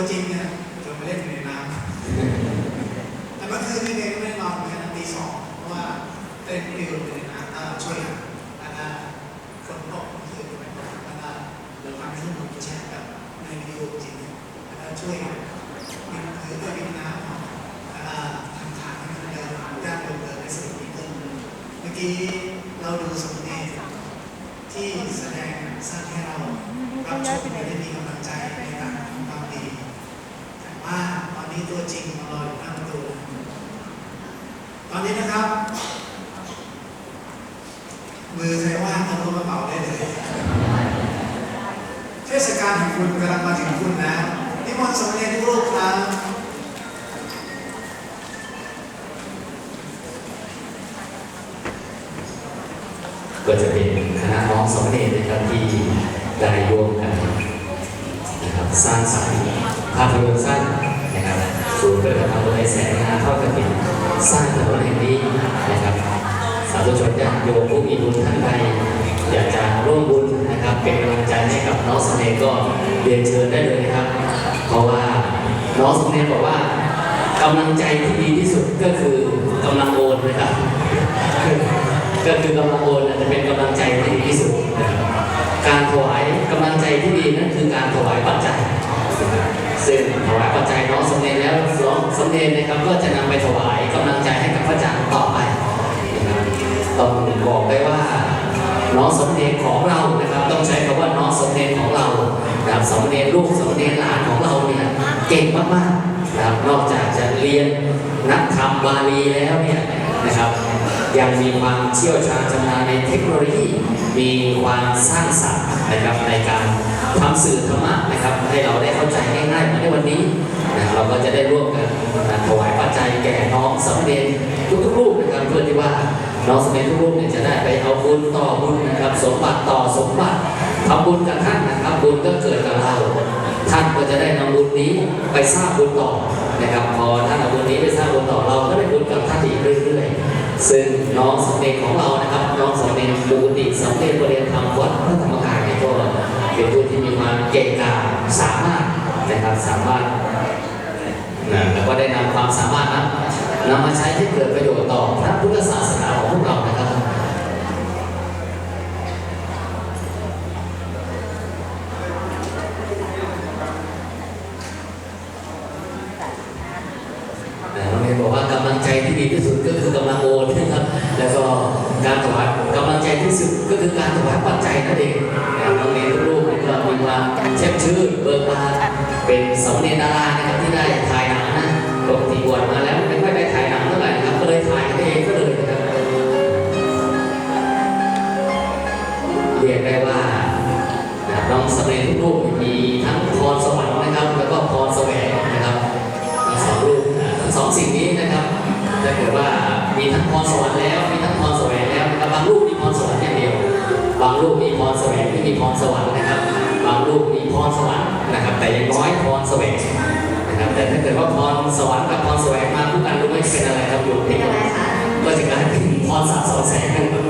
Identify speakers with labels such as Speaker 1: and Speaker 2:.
Speaker 1: ตัวจริงเนี่ยจะมาเล่นอยู่ในน้ำแต่เมื่อคืนนี่เด็ไม่ได้นอนเหมือนกันตีสองเพราะว่าเต้นดิวอยู่ในน้ำอ่าช่วยกันแล้วก็ฝนตกเมื่อคืนด้วยแล้วก็เราทำให้สนุกแชร์กับในวิดีโอจริงเนี่ยแล้วก็ช่วยกันมีคือด้วมีน้ำองแล้วก็ทำทางให้มันเดินย่านเดินเดินในสนุกดีขึ้นเมื่อกี้เราดูสมเด็จที่แสดงสร้างให้เรารับชมและได้มีกำลังใจในการทำความดี ว่าตอนนี้ตัวจริงมารออยู่หน้าประตู ตอนนี้นะครับ มือใครว่างทะลุกระเป๋าได้เลยเทศกาลแห่งคุณกำลังมาถึงคุณแล้วนิมนต์สมเด็จทุกรูปครับ
Speaker 2: ก็จะเป็นคณะน้องสมเด็จนะครับที่ได้ร่วมกัน สร้างสรรค์ภาพยนตร์สั้นนะครับศูนย์เพื่อทำโดยแสงงานทอดกระถิ่นสร้างถนนแห่งนี้นะครับ สาธุชนญาติโยมผู้มีบุญท่านใดอยากจะร่วมบุญนะครับ เป็นกำลังใจให้กับน้องสมเด็จก็เรียนเชิญได้เลยนะครับ เพราะว่าน้องสมเด็จบอกว่ากำลังใจที่ดีที่สุดก็คือกำลังโอนนะครับ ก็คือกำลังโอน ซึ่งถวายปัจจัยน้องสมเด็จแล้วน้องสมเด็จนะครับก็จะนำไปถวายกำลังใจให้กับพระอาจารย์ต่อไปนะครับต้องบอกได้ว่าน้องสมเด็จของเรานะครับต้องใช้คำว่าน้องสมเด็จของเรานะครับสมเด็จลูกสมเด็จหลานของเราเนี่ยเก่งมากๆนะครับนอกจากจะเรียนนักธรรมบาลีแล้วเนี่ยนะครับยังมีความเชี่ยวชาญชำนาญในเทคโนโลยี มีความสร้างสรรค์นะครับในการทำสื่อธรรมะนะครับให้เราได้เข้าใจง่ายๆ สมบัติต่อสมบัติทำบุญกับท่านนะครับบุญก็เกิดกับเรา ท่านก็จะได้นำบุญนี้ไปสร้างบุญต่อนะครับ พอท่านเอาบุญนี้ไปสร้างบุญต่อเราก็ได้บุญกับท่านอีกเรื่อยๆซึ่งน้องสมเด็จของเรานะครับ น้องสมเด็จปูติสมเด็จบริยธรรมวัดพระธรรมกายเนี่ยก็เป็นผู้ที่มีความเก่งกาจสามารถนะครับสามารถนะแล้วก็ได้นำความสามารถนั้นนำมาใช้ให้เกิดประโยชน์ต่อพระพุทธศาสนาของพวกเรานะครับ แต่น้องเมย์บอกว่ากำลังใจ ที่ดีที่สุดก็คือกำลังโอนนะครับ แล้วก็การถวายกำลังใจที่สุดก็คือการถวายปัจจัยนั่นเองนะครับน้องเมย์ทุกรูปเนี่ยก็มีความเช็ดชื่นเบิกบานเป็นสมเด็จดารานะครับที่ได้ถ่ายหนังนะปกติบวชมาแล้วไม่ค่อยได้ถ่ายหนังเท่าไหร่นะครับก็เลยถ่ายเองก็เลยนะครับเรียกได้ว่าน้องสเด็จทุกรูปมีทั้งพรสวรรค์นะครับ แล้วก็พรแสวงนะครับสองรูปทั้งสองสิ่งนี้นะครับ ถ้าเกิดว่ามีทั้งพรสวรรค์แล้ว มีทั้งพรแสวงแล้วนะครับบางรูปมีพรสวรรค์อย่างเดียว บางรูปมีพรแสวงไม่มีพรสวรรค์นะครับ บางรูปมีพรสวรรค์นะครับ แต่อยังน้อยพรแสวงนะครับ แต่ถ้าเกิดว่าพรสวรรค์กับพรแสวงมาคู่กันรู้ไหมเป็นอะไรครับอยู่
Speaker 3: เป็นอะไรคะ
Speaker 2: ก็จะกลายเป็นพรสามสองแสนน